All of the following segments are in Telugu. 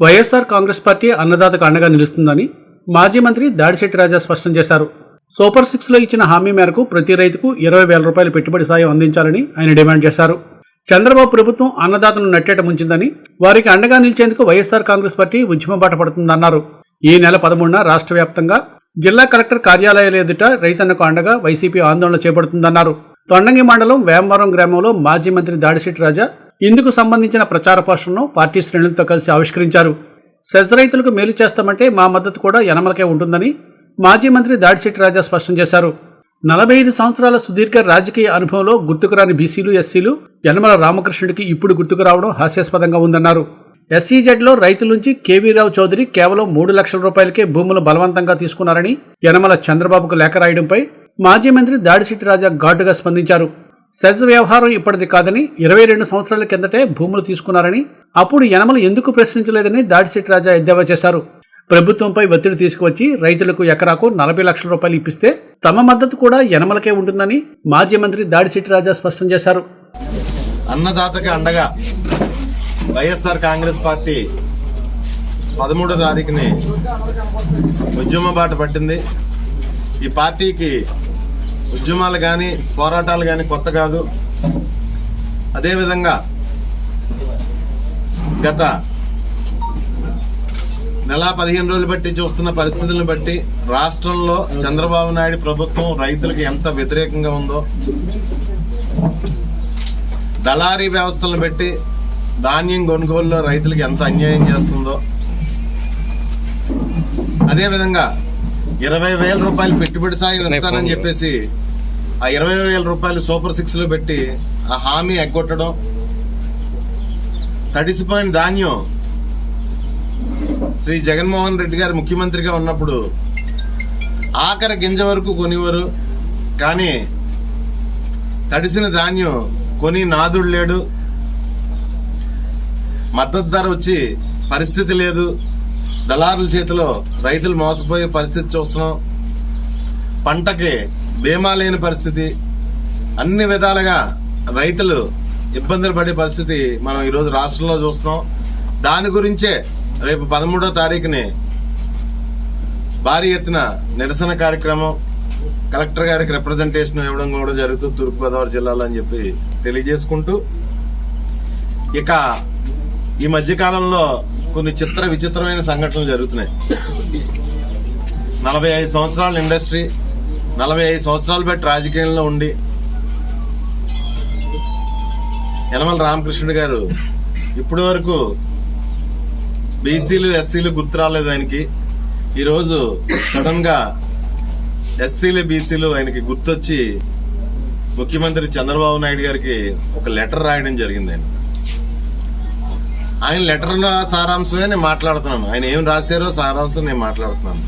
YSR Congress party అన్నదాతకు అండగా నిలుస్తుందని మాజీ మంత్రి దాడిశెట్టి రాజా స్పష్టం చేశారు. సూపర్ సిక్స్లో ఇచ్చిన హామీ మేరకు ప్రతి రైతుకు ఇరవై వేల రూపాయల పెట్టుబడి సాయం అందించాలని ఆయన డిమాండ్ చేశారు. చంద్రబాబు ప్రభుత్వం అన్నదాతను నట్టేట ముంచిందని వారికి అండగా నిలిచేందుకు వైఎస్ఆర్ కాంగ్రెస్ పార్టీ ఉద్యమం బాట పడుతుందన్నారు. ఈ నెల పదమూడున రాష్ట్ర వ్యాప్తంగా జిల్లా కలెక్టర్ కార్యాలయాల ఎదుట రైతన్నకు అండగా వైసీపీ ఆందోళన చేపడుతుందన్నారు. తొండంగి మండలం వేమవరం గ్రామంలో మాజీ మంత్రి దాడిశెట్టి రాజా ఇందుకు సంబంధించిన ప్రచార పోస్టర్ను పార్టీ శ్రేణులతో కలిసి ఆవిష్కరించారు. సెజ్ రైతులకు మేలు చేస్తామంటే మా మద్దతు కూడా యనమలకే ఉంటుందని మాజీ మంత్రి దాడిశెట్టి రాజా స్పష్టం చేశారు. నలభై ఐదు సంవత్సరాల సుదీర్ఘ రాజకీయ అనుభవంలో గుర్తుకురాని బీసీలు ఎస్సీలు యనమల రామకృష్ణుడికి ఇప్పుడు గుర్తుకు రావడం హాస్యాస్పదంగా ఉందన్నారు. ఎస్సీజెడ్లో రైతుల నుంచి కేవీరావు చౌదరి కేవలం మూడు లక్షల రూపాయలకే భూములు బలవంతంగా తీసుకున్నారని యనమల చంద్రబాబుకు లేఖ రాయడంపై మాజీ మంత్రి దాడిశెట్టి రాజా ఘాటుగా స్పందించారు. సెజ్ వ్యవహారం ఇప్పటిది కాదని ఇరవై రెండు సంవత్సరాల కిందటే భూములు తీసుకున్నారని అప్పుడు యనమలు ఎందుకు ప్రశ్నించలేదని దాడిశెట్టి రాజా ఎద్దేవా చేశారు. ప్రభుత్వంపై ఒత్తిడి తీసుకువచ్చి రైతులకు ఎకరాకు నలభై లక్షల రూపాయలు ఇప్పిస్తే తమ మద్దతు కూడా యనమలకే ఉంటుందని మాజీ మంత్రి దాడిశెట్టి రాజా స్పష్టం చేశారు. అన్నదాతకి అండగా వైఎస్ఆర్ కాంగ్రెస్ పార్టీ పదమూడో తారీఖుని ఉద్యమ బాట పట్టింది. ఈ పార్టీకి ఉద్యమాలు కానీ పోరాటాలు కానీ కొత్త కాదు. అదేవిధంగా గత నెల పదిహేను రోజులు బట్టి చూస్తున్న పరిస్థితులను బట్టి రాష్ట్రంలో చంద్రబాబు నాయుడు ప్రభుత్వం రైతులకు ఎంత వ్యతిరేకంగా ఉందో దళారీ వ్యవస్థలను పెట్టి ధాన్యం కొనుగోలులో రైతులకు ఎంత అన్యాయం చేస్తుందో అదేవిధంగా ఇరవై వేల రూపాయలు పెట్టుబడి సాయం ఇస్తానని చెప్పేసి ఆ ఇరవై వేల రూపాయలు సూపర్ సిక్స్లో పెట్టి ఆ హామీ ఎగ్గొట్టడం. తడిసిపోయిన ధాన్యం. శ్రీ జగన్మోహన్ రెడ్డి గారు ముఖ్యమంత్రిగా ఉన్నప్పుడు ఆఖరి గింజ వరకు కొనివారు కానీ తడిసిన ధాన్యం కొని నాదుడు లేడు. మద్దతు ధర వచ్చి పరిస్థితి లేదు. దళారుల చేతిలో రైతులు మోసపోయే పరిస్థితి చూస్తున్నాం. పంటకి బీమా లేని పరిస్థితి. అన్ని విధాలుగా రైతులు ఇబ్బందులు పడే పరిస్థితి మనం ఈరోజు రాష్ట్రంలో చూస్తున్నాం. దాని గురించే రేపు పదమూడో తారీఖుని భారీ ఎత్తున నిరసన కార్యక్రమం. కలెక్టర్ గారికి రిప్రజెంటేషన్ ఇవ్వడం కూడా జరుగుతుంది తూర్పుగోదావరి జిల్లాలో అని చెప్పి తెలియజేసుకుంటూ ఇక ఈ మధ్య కాలంలో కొన్ని చిత్ర విచిత్రమైన సంఘటనలు జరుగుతున్నాయి. నలభై ఐదు సంవత్సరాల ఇండస్ట్రీ నలభై ఐదు సంవత్సరాలు బట్టి రాజకీయంలో ఉండి యనమల రామకృష్ణుడు గారు ఇప్పటి వరకు బీసీలు ఎస్సీలు గుర్తు రాలేదు ఆయనకి. ఈరోజు సడన్గా ఎస్సీలు బీసీలు ఆయనకి గుర్తొచ్చి ముఖ్యమంత్రి చంద్రబాబు నాయుడు గారికి ఒక లెటర్ రాయడం జరిగింది ఆయన. ఆయన లెటర్ సారాంశమే నేను మాట్లాడుతున్నాను. ఆయన ఏం రాశారో సారాంశం నేను మాట్లాడుతున్నాను.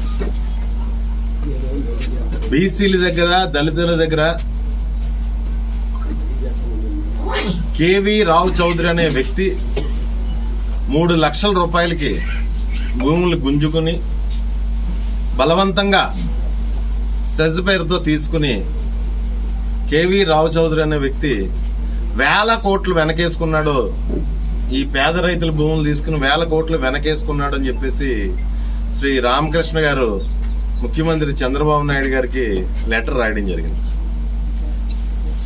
బీసీల దగ్గర దళితుల దగ్గర కేవి రావు చౌదరి అనే వ్యక్తి మూడు లక్షల రూపాయలకి భూములు గుంజుకుని బలవంతంగా సెజ్ పేరుతో తీసుకుని కేవీ రావు చౌదరి అనే వ్యక్తి వేల కోట్లు వెనకేసుకున్నాడు. ఈ పేద రైతుల భూములు తీసుకుని వేల కోట్లు వెనకేసుకున్నాడు అని చెప్పేసి శ్రీ రామకృష్ణ గారు ముఖ్యమంత్రి చంద్రబాబు నాయుడు గారికి లెటర్ రాయడం జరిగింది.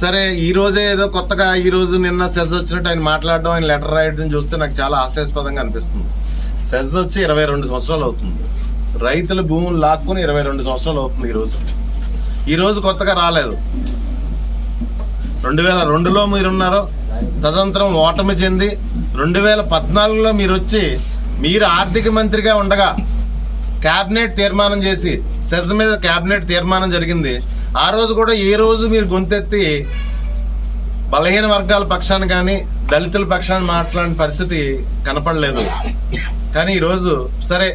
సరే ఈ రోజే ఏదో కొత్తగా ఈ రోజు నిన్న సెజ్ వచ్చినట్టు ఆయన మాట్లాడడం ఆయన లెటర్ రాయడం చూస్తే నాకు చాలా హాస్యాస్పదంగా అనిపిస్తుంది. సెజ్ వచ్చి ఇరవై రెండు సంవత్సరాలు అవుతుంది. రైతుల భూములు లాక్కుని ఇరవై రెండు సంవత్సరాలు అవుతుంది ఈ రోజు. ఈ రోజు కొత్తగా రాలేదు. రెండు వేల రెండులో మీరున్నారు తదనంతరం ఓటమి చెంది రెండు వేల పద్నాలుగులో మీరు వచ్చి మీరు ఆర్థిక మంత్రిగా ఉండగా కేబినెట్ తీర్మానం చేసి సెజ్ మీద కేబినెట్ తీర్మానం జరిగింది. ఆ రోజు కూడా ఏ రోజు మీరు గొంతెత్తి బలహీన వర్గాల పక్షాన్ని కానీ దళితుల పక్షాన్ని మాట్లాడిన పరిస్థితి కనపడలేదు. కానీ ఈరోజు సరే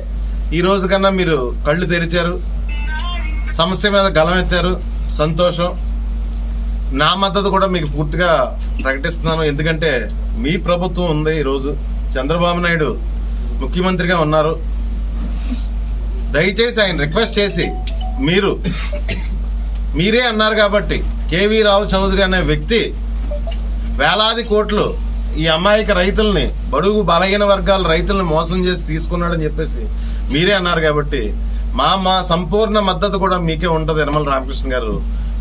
ఈ రోజు కన్నా మీరు కళ్ళు తెరిచారు. సమస్య మీద గలమెత్తారు సంతోషం. నా మద్దతు కూడా మీకు పూర్తిగా ప్రకటిస్తున్నాను. ఎందుకంటే మీ ప్రభుత్వం ఉంది ఈరోజు. చంద్రబాబు నాయుడు ముఖ్యమంత్రిగా ఉన్నారు. దయచేసి ఆయన రిక్వెస్ట్ చేసి మీరు మీరే అన్నారు కాబట్టి కేవీ రావు చౌదరి అనే వ్యక్తి వేలాది కోట్లు ఈ అమాయక రైతుల్ని బడుగు బలహీన వర్గాల రైతుల్ని మోసం చేసి తీసుకున్నాడని చెప్పేసి మీరే అన్నారు కాబట్టి మా మా సంపూర్ణ మద్దతు కూడా మీకే ఉంటుంది యనమల రామకృష్ణ గారు.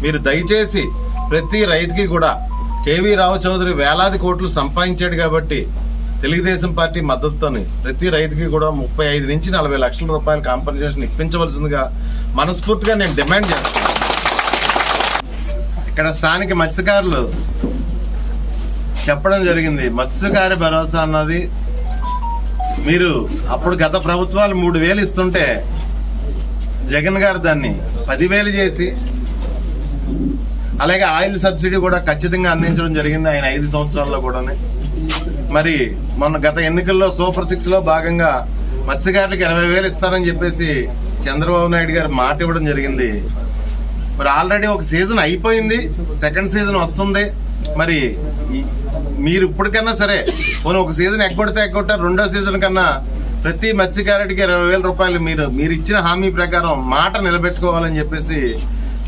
మీరు దయచేసి ప్రతి రైతుకి కూడా కేవీ రావు చౌదరి వేలాది కోట్లు సంపాదించాడు కాబట్టి తెలుగుదేశం పార్టీ మద్దతుతోని ప్రతి రైతుకి కూడా ముప్పై ఐదు నుంచి నలభై లక్షల రూపాయల కాంపన్సేషన్ ఇప్పించవలసిందిగా మనస్ఫూర్తిగా నేను డిమాండ్ చేస్తాను ఇక్కడ స్థానిక మత్స్యకారులు చెప్పడం జరిగింది మత్స్యకార భరోసా అన్నది మీరు అప్పుడు గత ప్రభుత్వాలు మూడు వేలు ఇస్తుంటే జగన్ గారు దాన్ని పదివేలు చేసి అలాగే ఆయిల్ సబ్సిడీ కూడా ఖచ్చితంగా అందించడం జరిగింది ఆయన ఐదు సంవత్సరాల్లో కూడా మరి మొన్న గత ఎన్నికల్లో సూపర్ సిక్స్లో భాగంగా మత్స్యకారులకు ఇరవై వేలు ఇస్తారని చెప్పేసి చంద్రబాబు నాయుడు గారు మాట ఇవ్వడం జరిగింది. మరి ఆల్రెడీ ఒక సీజన్ అయిపోయింది సెకండ్ సీజన్ వస్తుంది. మరి మీరు ఇప్పటికన్నా సరే పోనీ ఒక సీజన్ ఎగ్గొడితే ఎగ్గొట్టారు రెండో సీజన్ కన్నా ప్రతి మత్స్యకారుడికి ఇరవై వేల రూపాయలు మీరు మీరు ఇచ్చిన హామీ ప్రకారం మాట నిలబెట్టుకోవాలని చెప్పేసి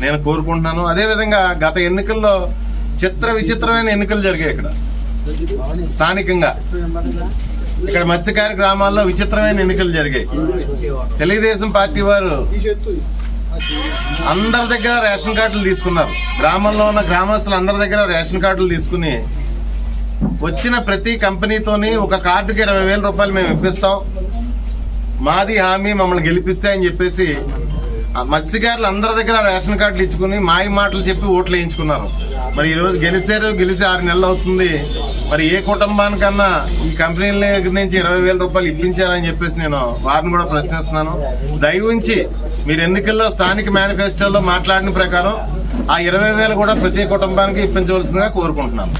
నేను కోరుకుంటున్నాను. అదేవిధంగా గత ఎన్నికల్లో చిత్ర విచిత్రమైన ఎన్నికలు జరిగాయి ఇక్కడ. స్థానికంగా. ఇక్కడ మత్స్యకార గ్రామాల్లో విచిత్రమైన ఎన్నికలు జరిగాయి. తెలుగుదేశం పార్టీ వారు అందరి దగ్గర రేషన్ కార్డులు తీసుకున్నారు. గ్రామంలో ఉన్న గ్రామస్తులు అందరి దగ్గర రేషన్ కార్డులు తీసుకుని వచ్చిన ప్రతి కంపెనీతోని ఒక కార్డుకి ఇరవై రూపాయలు మేము ఇప్పిస్తాం. మాది హామీ మమ్మల్ని గెలిపిస్తే అని చెప్పేసి మత్స్యకారులు అందరి దగ్గర రేషన్ కార్డులు ఇచ్చుకుని మాయ మాటలు చెప్పి ఓట్లు వేయించుకున్నారు. మరి ఈరోజు గెలిచారు గెలిచి ఆరు నెలలు అవుతుంది. మరి ఏ కుటుంబానికన్నా ఈ కంపెనీల దగ్గర నుంచి ఇరవై వేల రూపాయలు ఇప్పించారని చెప్పేసి నేను వారిని కూడా ప్రశ్నిస్తున్నాను. దయవుంచి మీరు ఎన్నికల్లో స్థానిక మేనిఫెస్టోలో మాట్లాడిన ప్రకారం ఆ ఇరవై వేలు కూడా ప్రతి కుటుంబానికి ఇప్పించవలసిందిగా కోరుకుంటున్నాను.